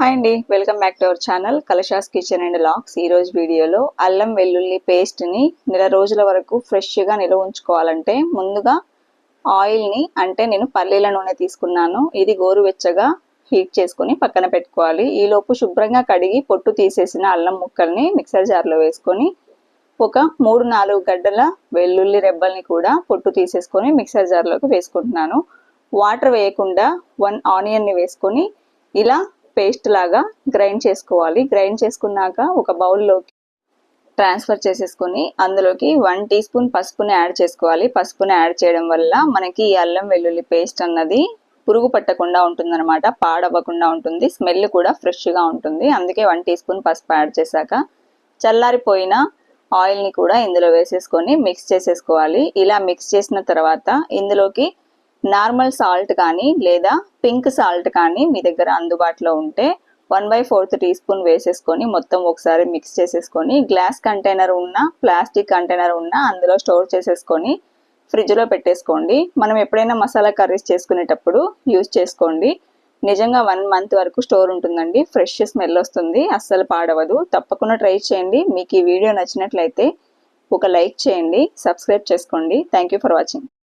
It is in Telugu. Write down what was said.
హాయ్ అండి welcome back to our channel Kalashas kitchen and locks ఈరోజు వీడియోలో అల్లం వెల్లుల్లి పేస్ట్ని నెల రోజుల వరకు ఫ్రెష్గా నిల్వ ఉంచుకోవాలంటే ముందుగా ఆయిల్ని అంటే నేను పల్లీల నూనె తీసుకున్నాను ఇది గోరువెచ్చగా హీట్ చేసుకొని పక్కన పెట్టుకోవాలి. ఈలోపు శుభ్రంగా కడిగి పొట్టు తీసేసిన అల్లం ముక్కల్ని మిక్సర్ జార్లో వేసుకొని ఒక మూడు నాలుగు గడ్డల వెల్లుల్లి రెబ్బల్ని కూడా పొట్టు తీసేసుకొని మిక్సర్ జార్లోకి వేసుకుంటున్నాను. వాటర్ వేయకుండా వన్ ఆనియన్ని వేసుకొని ఇలా పేస్ట్ లాగా గ్రైండ్ చేసుకోవాలి. గ్రైండ్ చేసుకున్నాక ఒక బౌల్లోకి ట్రాన్స్ఫర్ చేసేసుకొని అందులోకి వన్ టీ స్పూన్ పసుపుని యాడ్ చేసుకోవాలి. పసుపుని యాడ్ చేయడం వల్ల మనకి ఈ అల్లం వెల్లుల్లి పేస్ట్ అన్నది పురుగు పట్టకుండా ఉంటుందన్నమాట. పాడవ్వకుండా ఉంటుంది. స్మెల్ కూడా ఫ్రెష్గా ఉంటుంది. అందుకే వన్ టీ స్పూన్ పసుపు యాడ్ చేశాక చల్లారిపోయిన ఆయిల్ని కూడా ఇందులో వేసేసుకొని మిక్స్ చేసేసుకోవాలి. ఇలా మిక్స్ చేసిన తర్వాత ఇందులోకి నార్మల్ సాల్ట్ కానీ లేదా పింక్ సాల్ట్ కానీ మీ దగ్గర అందుబాటులో ఉంటే one by fourth tea spoon వేసేసుకొని మొత్తం ఒకసారి మిక్స్ చేసేసుకొని గ్లాస్ కంటైనర్ ఉన్న ప్లాస్టిక్ కంటైనర్ ఉన్న అందులో స్టోర్ చేసేసుకొని ఫ్రిడ్జ్లో పెట్టేసుకోండి. మనం ఎప్పుడైనా మసాలా కర్రీస్ చేసుకునేటప్పుడు యూజ్ చేసుకోండి. నిజంగా వన్ మంత్ వరకు స్టోర్ ఉంటుందండి. ఫ్రెష్ స్మెల్ వస్తుంది. అస్సలు పాడవదు. తప్పకుండా ట్రై చేయండి. మీకు ఈ వీడియో నచ్చినట్లయితే ఒక లైక్ చేయండి. సబ్స్క్రైబ్ చేసుకోండి. Thank you for watching